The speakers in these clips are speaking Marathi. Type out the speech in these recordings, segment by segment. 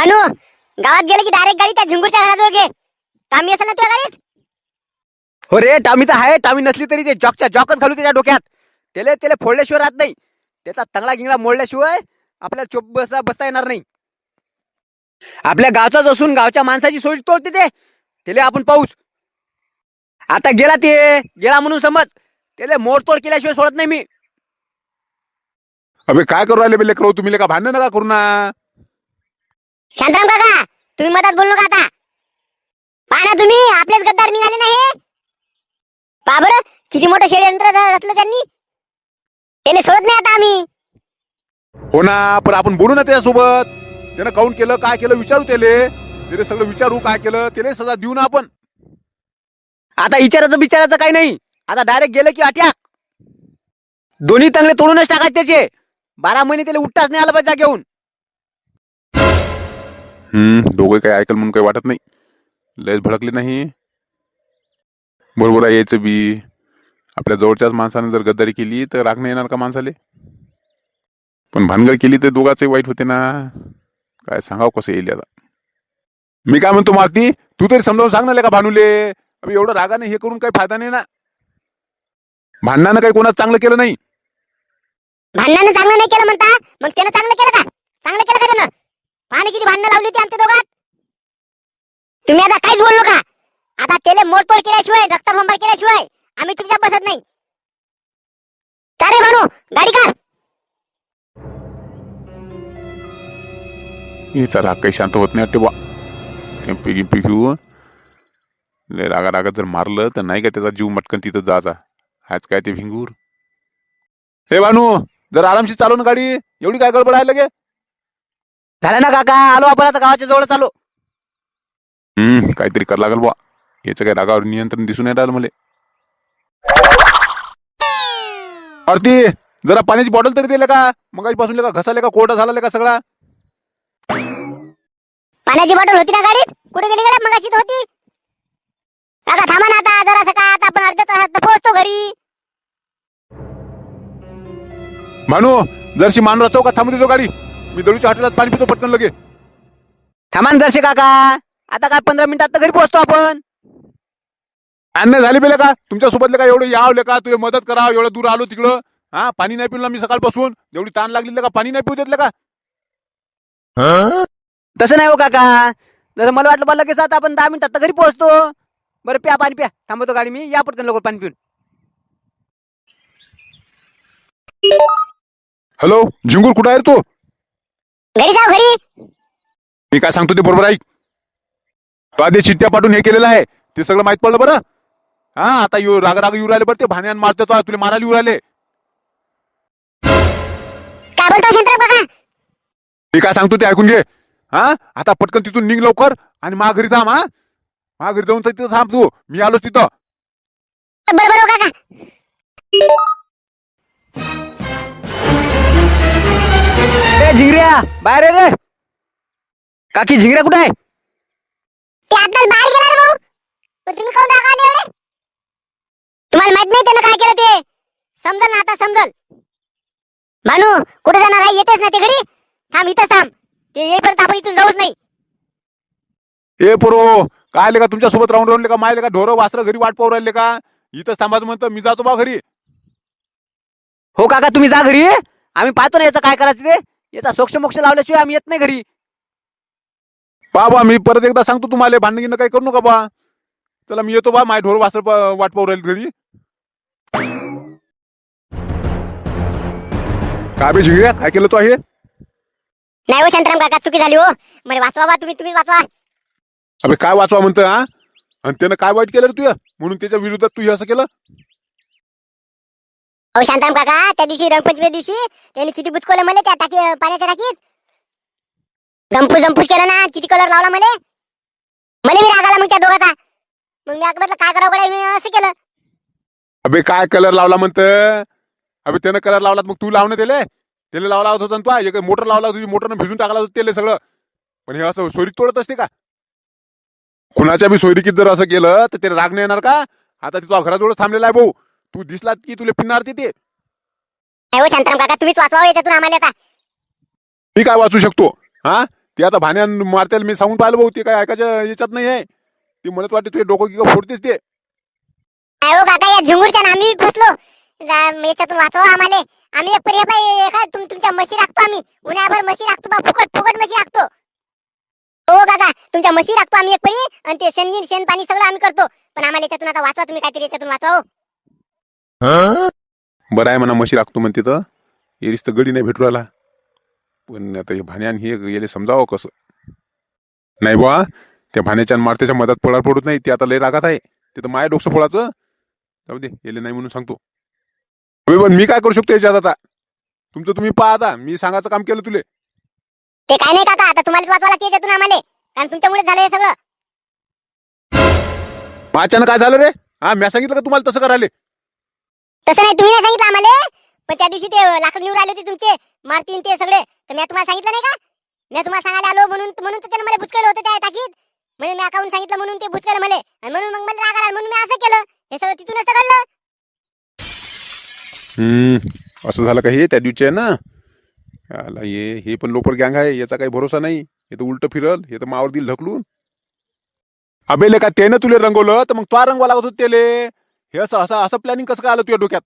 भानू गावात गेले की डायरेक्ट गाडी त्या झुंगूरच्या घराजवळ घे. टामी असेल ना तुझ्या गाडीत हो रे टामी तर आहे. टामी नसली तरी ते जॉकच्या जॉकच घालू त्याच्या डोक्यात. त्याला त्याला फोडल्याशिवाय राहत नाही. त्याचा तंगडा गिंगडा मोडल्याशिवाय आपल्याला चोप बसता बसता येणार नाही. आपल्या गावचाच असून गावच्या माणसाची सोय तोडते ते. त्याला आपण पाहूच. आता गेला ते. गेला म्हणून समज. त्याला मोडतोड केल्याशिवाय सोडत नाही मी. अबे काय करू राहिले बेले करू तुम्ही का भांडण नका करू ना. शांताराम काका तुम्ही मधात बोलू नका आता. पहा ना तुम्ही आपलेच गद्दार निघाले ना हे. पहा बरं किती मोठं षडयंत्र रचलं त्यांनी. त्याला सोडत नाही आता आम्ही. हो ना पण आपण बोलू ना त्याच्यासोबत त्यानं काऊन केलं काय केलं विचारू त्याले. त्याला सगळं विचारू काय केलं त्याला सजा देऊ ना आपण. आता विचारायचं बिचारायचं काही नाही. आता डायरेक्ट गेलं की अटॅक. दोन्ही चांगले तोडूनच टाकायचे त्याचे. बारा महिने त्याला उठताच नाही आलं पाहिजे घेऊन दोघे काही ऐकल म्हणून काही वाटत नाही. लयच भडकले नाही. बरोबर आहे यायचं बी. आपल्या जवळच्याच माणसाने जर गद्दारी केली तर राग नाही येणार का माणसाले? पण भानगड केली तर दोघांचंही वाईट होते ना. काय सांगावं कसं येईल आता मी काय म्हणतो मारती तू तरी समजावून सांग ना का भानुले. एवढं रागाने हे करून काही फायदा नाही ना. भांडणानं काही कोणाचं चांगलं केलं नाही. भांडणानं चांगलं नाही केलं म्हणता? मग त्यानं चांगलं केलं का? चांगलं केलं का त्यानं? पाणी किती भांडणं लावली होती आमच्या दोघात? तुम्ही आता काहीच बोललो का आता त्याला मोडतोड केल्याशिवाय रक्तभंबार केल्याशिवाय आम्ही चुपचाप बसत नाही. का भानू गाडी का हे चला काही शांत होत नाही वाटते बा. गिंपी गिंपी घेऊ लय रागा रागा जर मारलं तर नाही का त्याचा जीव मटकन तिथं जायचा आज काय ते भिंगूर? हे भानू जर आरामशी चालव ना गाडी. एवढी काय गडबड आहे लगे? झालं ना काका? आलो आपण आता गावाच्या जवळ आलो. हम्म काहीतरी कर लागल बा याचं काय रागावर नियंत्रण दिसून येत आलं मला. आरती जरा पाण्याची बॉटल तरी दिले का? मग पासून का घसाले का कोरडा झाला का सगळा. पाण्याची बॉटल होती ना गाडीत? कुठे गेली गाडी मग अशी होती. काका थांबा ना आता जरा काय आता आपण अर्ध्या तासात पोहोचतो घरी. भानू जरशी मानरा चौकात थांबू देतो गाडी. मी दळूच्या हॉटेलात पाणी पितो पटकन लगे. थांबा ना दर्शक काका. आता काय पंधरा मिनिटात तर घरी पोहोचतो आपण. अन्य झाली बेले का? तुमच्या सोबतले का एवढं यावले का? तुला मदत करा एवढं दूर आलो तिकडं. हा पाणी नाही पिलं मी सकाळपासून. जेवढी ताण लागली का पाणी नाही पिऊ देतलं का? तसं नाही हो काका. जर मला वाटलं बा लगेच आता आपण दहा मिनिटात तर घरी पोहोचतो. बरं प्या पाणी प्या. थांबवतो गाडी मी. या पटकन लवकर पाणी पिऊन. हॅलो झिंगूर कुठं आहे रे तू? घरी जाऊ घरी. मी काय सांगतो ते बरोबर ऐक तू आधी चिठ्ठ्या पाठवून हे केलेलं आहे. ते सगळं माहीत पडलं बरं? हा आता येऊ राग राग येऊ राहिले बरं ते. भाण्यान मारते तो तुला मारायला येऊ राहिले. काय बोलतो काका मी काय सांगतो ते ऐकून घे. हा आता पटकन तिथून निघ लवकर आणि मा घरी थांब हा. मा घरी जाऊन तिथं थांब तू. मी आलोच तिथं. बरोबर हो काका. ए झिंगऱ्या? बाहेर ये रे. काकी झिंगऱ्या कुठे आहे? ते आताच बाहेर गेला रे भाऊ. पण तुम्ही काऊन राग आले एवढे. तुम्हाला माहीत नाही त्यानं काय केलं ते. समजल ना आता समजल. भानू कुठे जाणार आहे? येतेच ना ते घरी. थांब इथं थांब. ते येईपर्यंत आपण इथून जाऊच नाही. ए पोरो काय आले का? तुमच्यासोबत राहून राहिले का? मायले का? ढोरं वासरं घरी वाट पाहू राहिले का? इथं थांबायचं म्हणतं. मी जातो बा घरी. हो काका तुम्ही जा घरी. आम्ही पाहतो ना याचं काय करायचं ते. याचा सोक्ष मोक्ष लावल्याशिवाय आम्ही येत नाही घरी. पा बा मी परत एकदा सांगतो तुम्हाला भांडण गिंड काही करू नका बा. चला मी येतो बा माय ढोर वासर प- वाट पाहू राहिले घरी. काय बे झिंगऱ्या काय केलं तू आहे? नाही हो शांताराम काका चुकी झाली हो. मला वाचवा बा तुम्ही तुम्ही वाचवा. अबे काय वाचवा म्हणतं हा? आणि त्यानं काय वाईट केलं रे तुझं? म्हणून त्याच्या विरोधात तू हे असं केलं? अहो शांताराम काका त्या दिवशी रंगपंचमी दिवशी त्यांनी किती बुचकवलं मला त्या टाकी पाण्याच्या टाकीत? गंपूस गंपूस केलं ना किती कलर लावला मला मला मी राग आला मग त्या दोघाचा. मग मी म्हटलं काय करावं कडे मी असं केलं. अबे काय कलर लावला म्हणतं? अबे त्यानं कलर लावला मग तू लावणं त्याले. त्याला लावला होता तू एक मोटर लावला तुझी मोटरनं भिजून टाकला होता त्याला सगळं. पण हे असं सोयरीक तोडत असते का? कुणाच्या बी सोयरिकीत जर असं केलं तर त्याला राग नाही येणार का? आता तिथं घराजवळ थांबलेला आहे भाऊ. तू दिसलात की तुला पिणार ते नाही हो शांताराम काका तुम्हीच वाचवा याच्यातून आम्हाला आता. मी काय वाचू शकतो? हा? ते आता भाण्यान मारत्याला मी सांगून पाहिलं भाऊ ते काय ऐकायच्या याच्यात नाही आहे ती म्हणत वाटते तुझे डोकं की फोडतेच ते. काय हो काका या झुंगूरच्या ना आम्ही फसलो जा- याच्यातून वाचवा आम्हाला. आम्ही एक पर्याय पाहिजे एका तुम तुमच्या म्हशी राखतो आम्ही. उन्हाभर म्हशी राखतो बा फुकट फुकट म्हशी राखतो. हो काका तुमच्या म्हशी राखतो आम्ही एक परी आणि ते शेणगीन शेण पाणी सगळं आम्ही करतो. पण आम्हाला याच्यातून आता वाचवा तुम्ही काहीतरी याच्यातून वाचवा हो बरं आहे म्हणा म्हशी राखतो म्हणते तर एरीस तर गडी नाही भेटू राहिला. पण आता हे भाण्यान हे याले समजावं कसं? नाही बा त्या भाण्याच्या मारत्याच्या मधात पळा पडत नाही ते आता लय रागात आहे. ते तर माया डोकं फोडाचं जाऊ दे येले नाही म्हणून सांगतो. अबे पण मी काय करू शकतो याच्यात आता? तुमचं तुम्ही पहा आता मी सांगायचं काम केलं तुले. ते काय नाही काका आता तुम्हाला वाचवा लागते याच्यातून आम्हाला. कारण तुमच्यामुळे झालं हे सगळं. मग अचानक काय झालं रे? हा मी सांगितलं का तुम्हाला तसं करायले? तसं नाही तुम्ही नाही सांगितलं आम्हाला? पण त्या दिवशी ते लाकड निवड आले होते तुमचे मारतीन ते सगळे. तर मी तुम्हाला सांगितलं नाही का? मी तुम्हाला सांगायला आलो म्हणून म्हणून त्याने त्यानं मला भुचकलं होतं त्या टाकीत म्हणजे मी अकाउंट सांगितलं म्हणून ते भुचकलं मला. आणि म्हणून मग मला राग आला म्हणून मी असं केलं. हे सगळं तिथूनच घडलं. हम्म असं झालं का हे त्या दिवशी आहे ना? आला हे हे पण लोपर गँग आहे याचा काही भरोसा नाही. हे तर उलट फिरल हे तर मावर दिल ढकलून. अबेले का त्यानं तुले रंगवलं तर मग तो रंगवा लागत होत त्याले. हे असं असं असं प्लॅनिंग कसं काय आलं तुझ्या डोक्यात?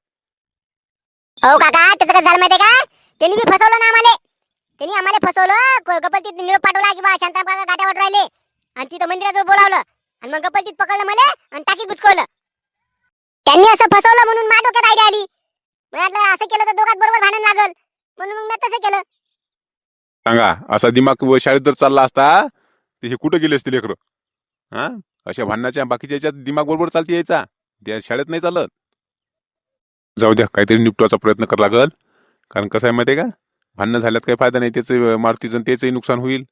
हो काका त्याचं काय झालं माहितीये का? त्यांनी मी फसवलं ना आम्हाला. त्यांनी आम्हाला फसवलं गप्पलतीत निरोप पाठवला की बा शांताराम काका गाट्यावर राहिले. आणि तिथं मंदिराजवळ बोलावलं. आणि मग गप्पलतीत पकडलं मला आणि टाकीत बुचकवलं त्यांनी असं फसवलं म्हणून माझ्या डोक्यात आयडिया आली. म्हटलं असं केलं तर दोघात बरोबर भांडण लागल. म्हणून मग मी तसं केलं. सांगा असा दिमाग व शाळेत जर चालला असता तर हे कुठं गेले असते लेकरं? हा? अशा भांडणाच्या बाकीच्या याच्यात दिमाग बरोबर चालते यायचा. द्या शाळेत नाही चालत. जाऊ द्या काहीतरी निपटवायचा प्रयत्न करा लागल. कारण कसं आहे माहिती आहे का? भांडणं झाल्यात काही फायदा नाही त्याचं मारुतीचं त्याचंही नुकसान होईल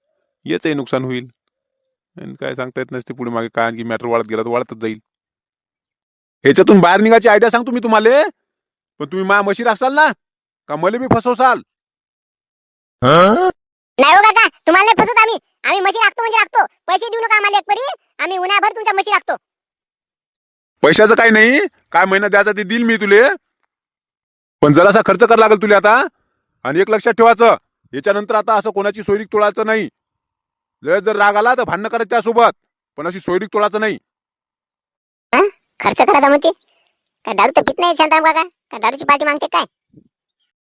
याचंही नुकसान होईल. आणि काय सांगता येत नसते पुढे मागे काय आणखी मॅटर वाढत गेला तर वाढतच जाईल. ह्याच्यातून बाहेर निघायची आयडिया सांगतो मी तुम्हाला. पण तुम्ही मा मशीर असाल ना का मला बी फसवसाल? नाही हो काका तुम्हाला फसवत आम्ही. आम्ही मशीन राखतो म्हणजे राखतो पैसे देऊ नका आम्हाला एक परी आम्ही उन्हाभर तुमच्या मशीन राखतो पैशाचं काही नाही. काय महिना द्यायचा ते देईल मी तुले. पण जरासा खर्च करा लागेल तुले आता. आणि एक लक्षात ठेवायचं याच्यानंतर आता असं कोणाची सोयरीक तोडायचं नाही. जर जर राग आला तर भांडणं करत त्यासोबत पण अशी सोयरीक तोडायचं नाही. खर्च करायचा म्हणते काय दारू तर पित नाही शांताराम काका? काय दारूची पार्टी मागते काय?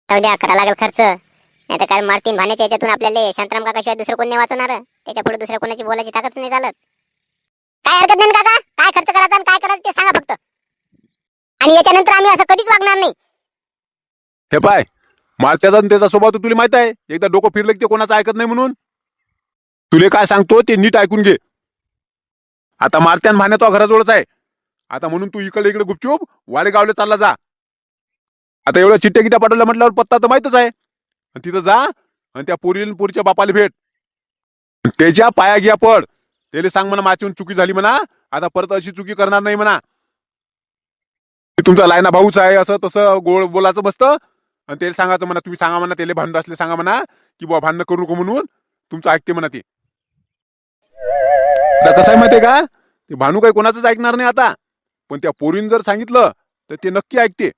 जाऊ द्या करा लागेल खर्च. नाही तर काय मारतीन भाण्याच्या याच्यातून आपल्याला शांताराम काका शिवाय दुसरं कोण नाही वाचवणार. त्याच्या पुढे दुसऱ्या कोणाची बोलायची ताकद नाही चालत. काय हरकत नाही काका? काय खर्च करायचा आणि काय करायचं ते सांगा फक्त. आणि याच्यानंतर आम्ही असं कधीच वागणार नाही. हे पाय मारत्याचा आणि त्याचा स्वभाव तर तुला माहीत आहे. एकदा डोकं फिरलं की ते कोणाचं ऐकत नाही म्हणून. तुले काय सांगतो ते नीट ऐकून घे. आता मारत्यान भाण्या तो घराजवळच आहे. आता म्हणून तू इकडे इकडे गुपचूप वाडेगावले चालला जा. आता एवढ्या चिट्ट्या गिट्या पाठवल्या म्हटल्यावर पत्ता तर माहितच आहे. आणि तिथं जा आणि त्या पोरी पोरीच्या बापाला भेट. त्याच्या पाया घ्या पड त्याला सांग म्हणा माझी चुकी झाली म्हणा. आता परत अशी चुकी करणार नाही म्हणा. तुमचा लायना भाऊच आहे असं तसं गोळ बोलायचं बसत. आणि त्याला सांगायचं म्हणा तुम्ही सांगा म्हणा त्याला भांडण असले सांगा म्हणा की बुवा भांडणं करू नको म्हणून तुमचं ऐकते म्हणा ते. कसं आहे माहितीये का? ते भानू काही कोणाचंच ऐकणार नाही आता. पण त्या पोरीनं जर सांगितलं तर ते नक्की ऐकते.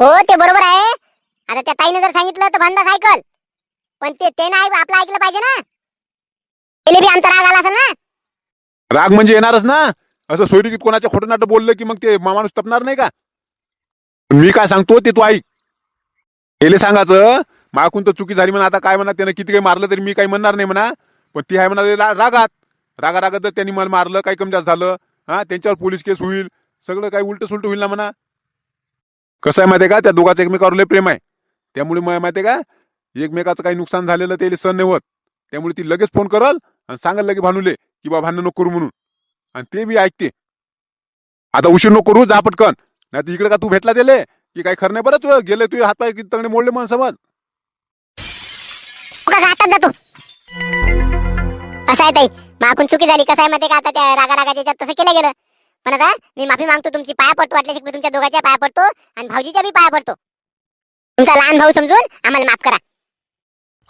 हो ते बरोबर आहे. आता त्या ताईने जर सांगितलं तर भांडाच ऐकल. पण ते ते नाही आपलं ऐकलं पाहिजे ना. बी आमचा राग आला असेल ना? राग म्हणजे येणारच ना? असं सोयरीकीत कोणाच्या खोटं नाटं बोललं की मग ते माणूस तपणार नाही का? पण मी काय सांगतो ते तू ऐक. त्याला सांगायचं माकून तर चुकी झाली म्हणा आता काय म्हणा त्यानं किती काही मारलं तरी मी काही म्हणणार नाही म्हणा. पण ती आहे म्हणा रा- रागात. रागा रागात जर त्यांनी मला मारलं काही कमी जास्त झालं हा त्यांच्यावर पोलीस केस होईल सगळं काही उलट सुलट होईल ना म्हणा. कसं आहे माहितीये का? त्या दोघांचं एकमेकावर लय प्रेम आहे. त्यामुळे मला माहितीये का? एकमेकाचं काही नुकसान झालेलं ते सण नाही होत. त्यामुळे ती लगेच फोन करल आणि सांगाल लगे भानुले की बा भांडण नको करू म्हणून. आणि ते बी ऐकते. आता उशीर नको करू जा पटकन. नाही तर इकडे का तू भेटला दिले की काही खरं नाही बरं तू गेले तुझे हातपाय किती तंगडे मोडले म्हणून समज. आताच जातो. असं आहे ताई. मागून चुकी झाली. कसं आहे माहिती का? आता त्या रागा रागाच्या याच्यात तसं केलं गेलं. पण आता मी माफी मागतो तुमची. पाया पडतो वाटल्यास इकडे तुमच्या दोघांच्या पाया पडतो आणि भाऊजीच्या बी पाया पडतो. तुमचा लहान भाऊ समजून आम्हाला माफ करा.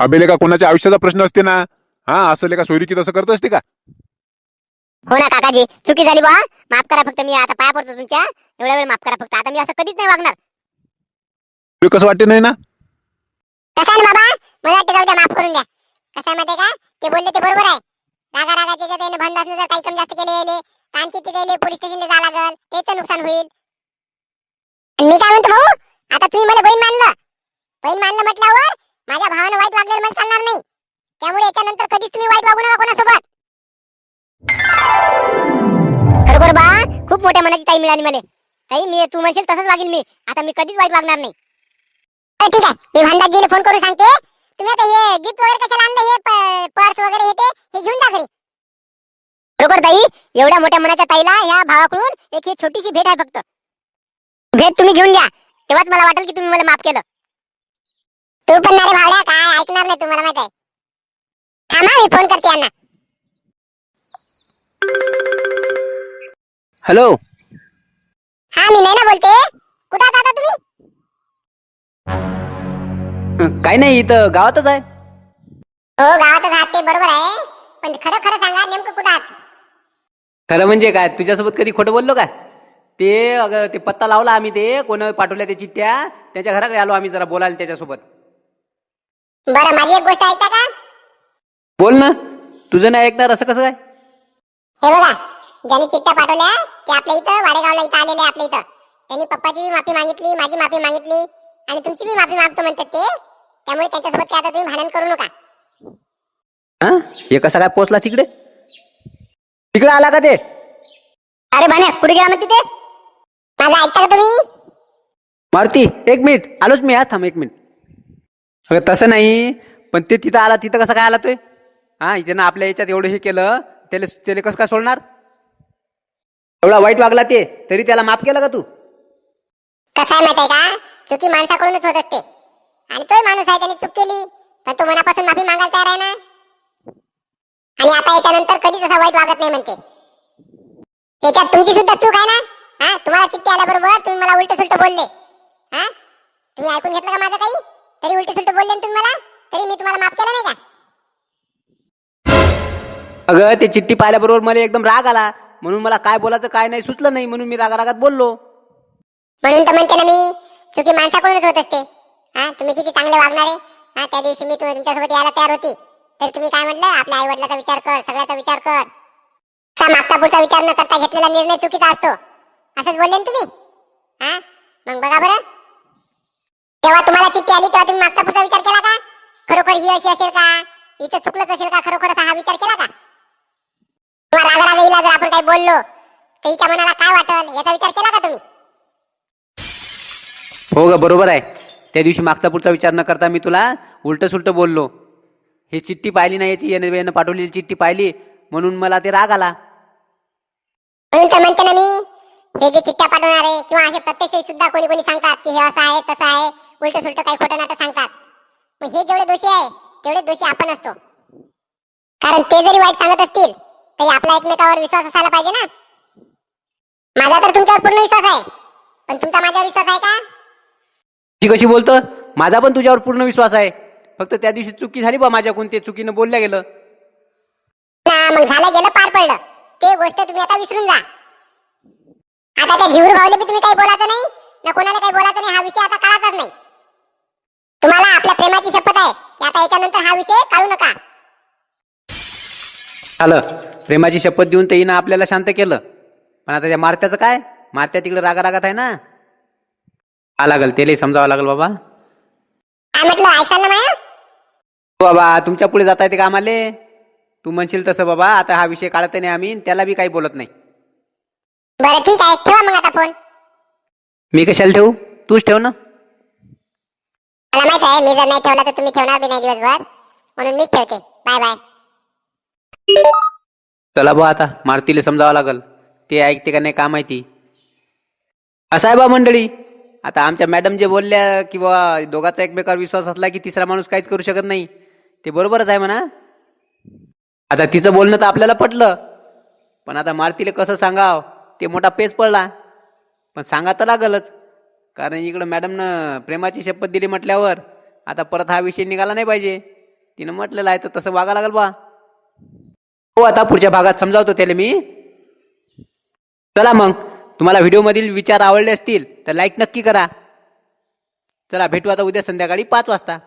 अबेले का कोणाच्या आयुष्याचा प्रश्न असते ना? हा असं का सोयरी की तसं करत असते का? हो ना काकाजी. चुकी झाली बा माफ करा फक्त मी आता पाया पडतो तुमच्या. एवढ्या वेळ माफ करा फक्त. आता मी असं कधीच नाही वागणार. तुला कसं वाटते नाही ना? कसं आहे ना बाबा? मला वाटतं जाऊ द्या माफ करून द्या. कसं आहे माहिती का? ते बोलले ते बरोबर आहे. रागा रागाच्या ज्या त्याने भांडण जर काही कमी जास्त केले यायले आणखी ते त्याले पोलीस स्टेशनला जावं लागल. त्याचं नुकसान होईल. आणि मी काय म्हणतो भाऊ? आता तुम्ही मला बहीण मानलं. बहीण मानलं म्हटल्यावर माझ्या भावानं वाईट वागलेलं मला चालणार नाही. त्यामुळे याच्यानंतर कधीच तुम्ही वाईट वागू नका कोणासोबत. खरोखर बा खूप मोठ्या मनाची ताई मिळाली मला. ताई मी तू म्हणशील तसंच वागेल मी. आता मी कधीच वाईट वागणार नाही. ठीक आहे. मी भांडाजीला फोन करून सांगते. तुम्ही आता हे गिफ्ट वगैरे कशाला आणलं? हे पर्स वगैरे हे ते हे घेऊन जा घरी. खरोखर ताई एवढ्या मोठ्या मनाच्या ताईला ह्या भावाकडून एक ही छोटीशी भेट आहे फक्त. भेट तुम्ही घेऊन घ्या. तेव्हाच मला वाटेल की तुम्ही मला माफ केलं. तू पण ना रे भावड्या काय ऐकणार नाही तुम्हाला माहीत आहे. थांबा मी फोन करते यांना. हॅलो हा मी नाही ना बोलते. कुठं आहात आता तुम्ही? काय नाही इथं गावातच आहे. हो गावातच आहात ते बरोबर आहे. पण खरं खरं सांगा नेमकं कुठं आहात? खरं म्हणजे काय तुझ्यासोबत कधी खोटं बोललो का ते अगं ते पत्ता लावला आम्ही ते कोण पाठवल्या ते चिठ्ठ्या त्याच्या घराकडे आलो आम्ही जरा बोलायला त्याच्यासोबत. बरं माझी एक गोष्ट ऐकता का? बोल ना. तुझं नाही ऐकणार असं कसं काय? हे बघा ज्यांनी चिठ्ठ्या पाठवल्या ते आपल्या इथं वाडेगावला इथं आलेले आपल्या इथं. त्यांनी पप्पाची बी माफी मागितली माझी माफी मागितली आणि तुमची बी माफी मागतो म्हणतात ते. त्यामुळे त्यांच्यासोबत काय आता तुम्ही भांडण करू नका. हा? हे कसा काय पोचला तिकडे? तिकडे आला का ते? अरे भाण्या कुठे गेला म्हणते ते माझं ऐकता का तुम्ही? मारुती एक मिनिट. आलोच मी हा थांब एक मिनिट. अगं तसं नाही पण ते तिथं आला तिथं कसं काय आला तोय हा इथे आपल्या याच्यात एवढं हे केलं त्याला त्याला कसं काय सोडणार? एवढा वाईट वागला ते तरी त्याला माफ केलं का तू? कसं आहे माहीत आहे का? चुकी माणसाकडूनच होत असते. आणि तोही माणूस आहे त्याने चूक केली पण तो मनापासून माफी मागायला तयार आहे ना? आणि आता याच्यानंतर कधीच असा वाईट वागत नाही म्हणते. याच्यात तुमची सुद्धा चूक आहे ना? हा तुम्हाला चिठ्ठी आल्याबरोबर तुम्ही मला उलट सुलट बोलले. हा? तुम्ही ऐकून घेतलं का माझं काही? तरी उलट सुलट बोलले ना तुम्ही मला? तरी मी तुम्हाला माफ केलं नाही का? अगं ते चिठ्ठी पाहिल्याबरोबर मला एकदम राग आला. म्हणून मला काय बोलायचं काय नाही सुचलं नाही. म्हणून मी रागारागात बोललो. म्हणून तर म्हणते ना मी चुकी माणसाकडूनच होत असते. हा तुम्ही किती चांगले वागणारे. हा त्या दिवशी मी तु- तुमच्यासोबत यायला तयार होती. तर तुम्ही काय म्हटलं? आपल्या आई वडिलाचा विचार कर सगळ्याचा विचार कर. असा मागचा पुढचा विचार न करता घेतलेला निर्णय चुकीचा असतो. असंच बोलले ना तुम्ही. हा मग बघा बरं. तेव्हा तुम्हाला चिठ्ठी आली तेव्हा तुम्ही मागचा पुढचा विचार केला का? खरोखर ही अशी असेल का? इथं चुकलंच असेल का? खरोखर हा विचार केला का? किंवा रागा रागा येईल जर आपण काही बोललो तर हिच्या मनाला काय वाटल याचा विचार केला का तुम्ही? हो ग बरोबर आहे. त्या दिवशी मागचा पुढचा विचार न करता मी तुला उलट सुलट बोललो. हे चिठ्ठी पाहिली नाही याची यानं यानं पाठवलेली चिठ्ठी पाहिली म्हणून मला ते राग आला. म्हणून तर म्हणते ना मी हे जे चिठ्ठ्या पाठवणारे किंवा असे प्रत्यक्ष सुद्धा कोणी कोणी सांगतात की हे असं आहे तसं आहे उलट सुलट काही खोटं नाटक सांगतात. मग हे जेवढे दोषी आहे तेवढे दोषी आपण असतो. कारण ते जरी वाईट सांगत असतील तरी आपला एकमेकावर विश्वास असायला पाहिजे ना. माझा तर तुमच्यावर पूर्ण विश्वास आहे. पण तुमचा माझ्यावर विश्वास आहे का? ती कशी बोलतो? माझा पण तुझ्यावर पूर्ण विश्वास आहे. फक्त त्या दिवशी चुकी झाली बा माझ्याकडून ते चुकीनं बोलल्या गेलं. ना मग झालं गेलं पार पडलं. ते गोष्ट तुम्ही आता विसरून जा. आता त्या जीवर भावले बी तुम्ही काही बोलायचं नाही ना कोणाला काही बोलायचं नाही हा विषय आता काढाचाच नाही. तुम्हाला आपल्या प्रेमाची शपथ आहे की आता याच्यानंतर हा विषय काढू नका. झालं. प्रेमाची शपथ देऊन ते हिनं आपल्याला शांत केलं. पण आता त्या मारत्याचं काय? मारत्या तिकडे रागा रागात आहे ना? आ लागल त्यालाही समजावं लागल बाबा. हो बाबा तुमच्यापुढे जाता येते का आम्हाला? तू म्हणशील तसं बाबा आता हा विषय काढत नाही आम्ही त्याला बी काही बोलत नाही. बरं ठीक आहे ठेवा मग आता फोन. मी कशाला ठेवू? तूच ठेव ना. मला माहीत आहे मी जर नाही ठेवला तर तुम्ही ठेवणार बी नाही दिवसभर. म्हणून मीच ठेवते. Bye bye. चला बा आता मारुतीला समजावं लागल. ते ऐकते का नाही का माहिती? असाय आहे बा मंडळी. आता आमच्या मॅडम जे बोलल्या की बा दोघाचा एकमेकावर विश्वास असला की तिसरा माणूस काहीच करू शकत नाही. ते बरोबरच आहे म्हणा. आता तिचं बोलणं तर आपल्याला पटलं. पण आता मारुतीला कसं सांगाव ते मोठा पेच पडला. पण सांगा तर लागलच. कारण इकडं मॅडमनं प्रेमाची शपथ दिली म्हटल्यावर आता परत हा विषय निघाला नाही पाहिजे. तिनं म्हटलेलं आहे तर तसं वागा लागल बा. हो आता पुढच्या भागात समजावतो त्याला मी. चला मग तुम्हाला व्हिडिओमधील विचार आवडले असतील तर लाईक नक्की करा. चला भेटू आता उद्या संध्याकाळी पाच वाजता.